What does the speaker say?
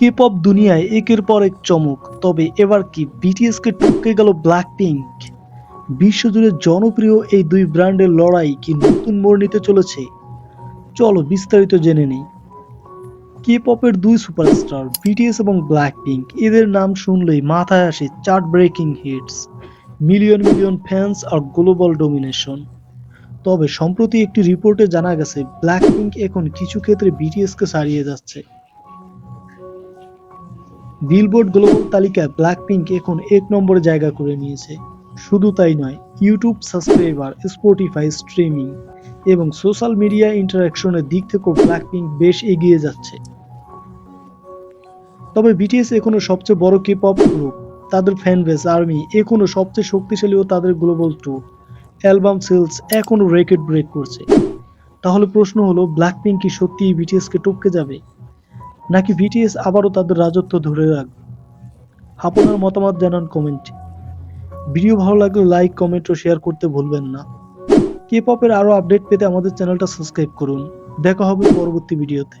K pop দুনিয়ায় একের পর এক চমক। তবে এবার কি বিটিএস কে টপকে গেল ব্ল্যাক পিঙ্ক বিশ্বজুড়ে জনপ্রিয় এই দুই ব্র্যান্ডের লড়াই কি নতুন মোড় নিতে চলেছে? চলো বিস্তারিত জেনে নেই। কে পপের দুই সুপারস্টার বিটিএস এবং ব্ল্যাক পিঙ্ক এদের নাম শুনলেই মাথায় আসে chart breaking hits million million fans আর গ্লোবাল ডোমিনেশন তবে সম্প্রতি একটি রিপোর্টে জানা গেছে ব্ল্যাক পিঙ্ক এখন কিছু ক্ষেত্রে বিটিএস কে ছাড়িয়ে যাচ্ছে। বিলবোর্ড গ্লোবাল তালিকায় ব্ল্যাক পিঙ্ক এখন এক নম্বরে জায়গা করে নিয়েছে। শুধু তাই নয় ইউটিউব সাবস্ক্রাইবার স্পটিফাই স্ট্রিমিং এবং সোশ্যাল মিডিয়া ইন্টারাকশনের দিক থেকেও ব্ল্যাক পিঙ্ক বেশ এগিয়ে যাচ্ছে। তবে বিটিএস এখনও সবচেয়ে বড় কে পপ গ্রুপ তাদের ফ্যান বেস আর্মি এখনও সবচেয়ে শক্তিশালী ও তাদের গ্লোবাল ট্যুর অ্যালবাম সেলস এখনও রেকর্ড ব্রেক করছে। তাহলে প্রশ্ন হলো ব্ল্যাক পিঙ্ক কি সত্যিই বিটিএস কে টপকে যাবে? নাকি বিটিএস আবারও তাদের রাজত্ব ধরে রাখবে আপনার মতামত জানান কমেন্টে ভিডিও ভালো লাগলে লাইক কমেন্ট ও শেয়ার করতে ভুলবেন না। কে পপের আরও আপডেট পেতে আমাদের চ্যানেলটা সাবস্ক্রাইব করুন। দেখা হবে পরবর্তী ভিডিওতে